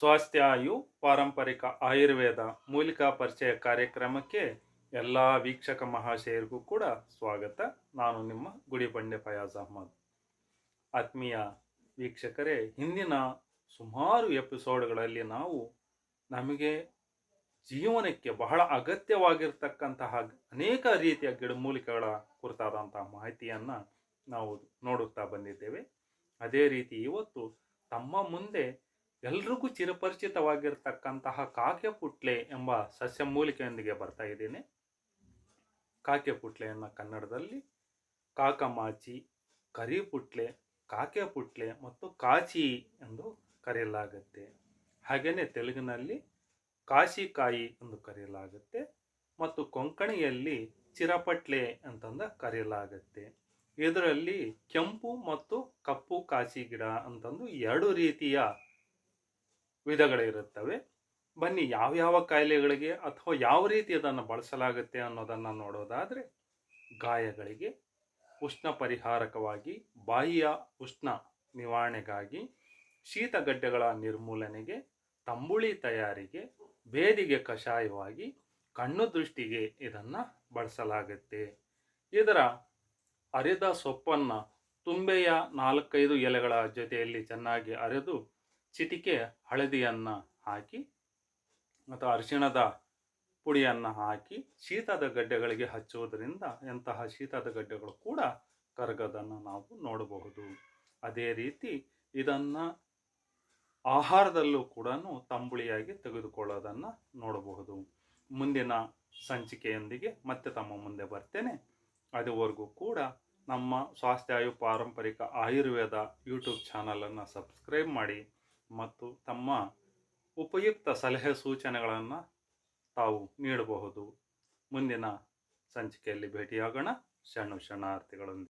ಸ್ವಾಸ್ಥ್ಯಾಯು ಪಾರಂಪರಿಕ ಆಯುರ್ವೇದ ಮೂಲಿಕಾ ಪರಿಚಯ ಕಾರ್ಯಕ್ರಮಕ್ಕೆ ಎಲ್ಲ ವೀಕ್ಷಕ ಮಹಾಶಯರಿಗೂ ಕೂಡ ಸ್ವಾಗತ. ನಾನು ನಿಮ್ಮ ಗುಡಿಬಂಡೆ ಫಯಾಜ್ ಅಹ್ಮದ್. ಆತ್ಮೀಯ ವೀಕ್ಷಕರೇ, ಹಿಂದಿನ ಸುಮಾರು ಎಪಿಸೋಡ್ಗಳಲ್ಲಿ ನಾವು ನಮಗೆ ಜೀವನಕ್ಕೆ ಬಹಳ ಅಗತ್ಯವಾಗಿರ್ತಕ್ಕಂತಹ ಅನೇಕ ರೀತಿಯ ಗಿಡಮೂಲಿಕೆಗಳ ಕುರಿತಾದಂತಹ ಮಾಹಿತಿಯನ್ನು ನಾವು ನೋಡುತ್ತಾ ಬಂದಿದ್ದೇವೆ. ಅದೇ ರೀತಿ ಇವತ್ತು ತಮ್ಮ ಮುಂದೆ ಎಲ್ರಿಗೂ ಚಿರಪರಿಚಿತವಾಗಿರ್ತಕ್ಕಂತಹ ಕಾಕೆ ಪುಟ್ಲೆ ಎಂಬ ಸಸ್ಯ ಮೂಲಿಕೆಯೊಂದಿಗೆ ಬರ್ತಾ ಇದ್ದೀನಿ. ಕಾಕೆ ಪುಟ್ಲೆಯನ್ನು ಕನ್ನಡದಲ್ಲಿ ಕಾಕಮಾಚಿ, ಕರಿಪುಟ್ಲೆ ಕಾಕೆ ಪುಟ್ಲೆ ಮತ್ತು ಕಾಚಿ ಎಂದು ಕರೆಯಲಾಗುತ್ತೆ. ಹಾಗೆಯೇ ತೆಲುಗಿನಲ್ಲಿ ಕಾಶಿಕಾಯಿ ಎಂದು ಕರೆಯಲಾಗುತ್ತೆ ಮತ್ತು ಕೊಂಕಣಿಯಲ್ಲಿ ಚಿರಪಟ್ಲೆ ಅಂತಂದು ಕರೆಯಲಾಗುತ್ತೆ. ಇದರಲ್ಲಿ ಕೆಂಪು ಮತ್ತು ಕಪ್ಪು ಕಾಶಿ ಗಿಡ ಅಂತಂದು ಎರಡು ರೀತಿಯ ವಿಧಗಳಿರುತ್ತವೆ. ಬನ್ನಿ ಯಾವ್ಯಾವ ಕಾಯಿಲೆಗಳಿಗೆ ಅಥವಾ ಯಾವ ರೀತಿ ಅದನ್ನು ಬಳಸಲಾಗುತ್ತೆ ಅನ್ನೋದನ್ನು ನೋಡೋದಾದರೆ ಗಾಯಗಳಿಗೆ ಉಷ್ಣ ಪರಿಹಾರಕವಾಗಿ ಬಾಯಿಯ ಉಷ್ಣ ನಿವಾರಣೆಗಾಗಿ ಶೀತಗಡ್ಡೆಗಳ ನಿರ್ಮೂಲನೆಗೆ, ತಂಬುಳಿ ತಯಾರಿಗೆ, ಬೇದಿಗೆ ಕಷಾಯವಾಗಿ, ಕಣ್ಣು ದೃಷ್ಟಿಗೆ ಇದನ್ನು ಬಳಸಲಾಗುತ್ತೆ. ಇದರ ಅರೆದ ಸೊಪ್ಪನ್ನು ತುಂಬೆಯ ನಾಲ್ಕೈದು ಎಲೆಗಳ ಜೊತೆಯಲ್ಲಿ ಚೆನ್ನಾಗಿ ಅರೆದು ಚಿಟಿಕೆ ಹಳದಿಯನ್ನು ಹಾಕಿ ಅಥವಾ ಅರಿಶಿಣದ ಪುಡಿಯನ್ನು ಹಾಕಿ ಶೀತದ ಗಡ್ಡೆಗಳಿಗೆ ಹಚ್ಚುವುದರಿಂದ ಎಂತಹ ಶೀತದ ಗಡ್ಡೆಗಳು ಕೂಡ ಕರಗದನ್ನು ನಾವು ನೋಡಬಹುದು. ಅದೇ ರೀತಿ ಇದನ್ನು ಆಹಾರದಲ್ಲೂ ಕೂಡ ತಂಬುಳಿಯಾಗಿ ತೆಗೆದುಕೊಳ್ಳೋದನ್ನು ನೋಡಬಹುದು. ಮುಂದಿನ ಸಂಚಿಕೆಯೊಂದಿಗೆ ಮತ್ತೆ ತಮ್ಮ ಮುಂದೆ ಬರ್ತೇನೆ. ಅದುವರೆಗೂ ಕೂಡ ನಮ್ಮ ಸ್ವಾಸ್ಥ್ಯಾಯು ಪಾರಂಪರಿಕ ಆಯುರ್ವೇದ ಯೂಟ್ಯೂಬ್ ಚಾನಲನ್ನು ಸಬ್ಸ್ಕ್ರೈಬ್ ಮಾಡಿ. ಮತ್ತು ತಮ್ಮ ಉಪಯುಕ್ತ ಸಲಹೆ ಸೂಚನೆಗಳನ್ನು ತಾವು ನೀಡಬಹುದು. ಮುಂದಿನ ಸಂಚಿಕೆಯಲ್ಲಿ ಭೇಟಿಯಾಗೋಣ. ಶರಣು ಶರಣಾರ್ಥಿಗಳೊಂದಿಗೆ.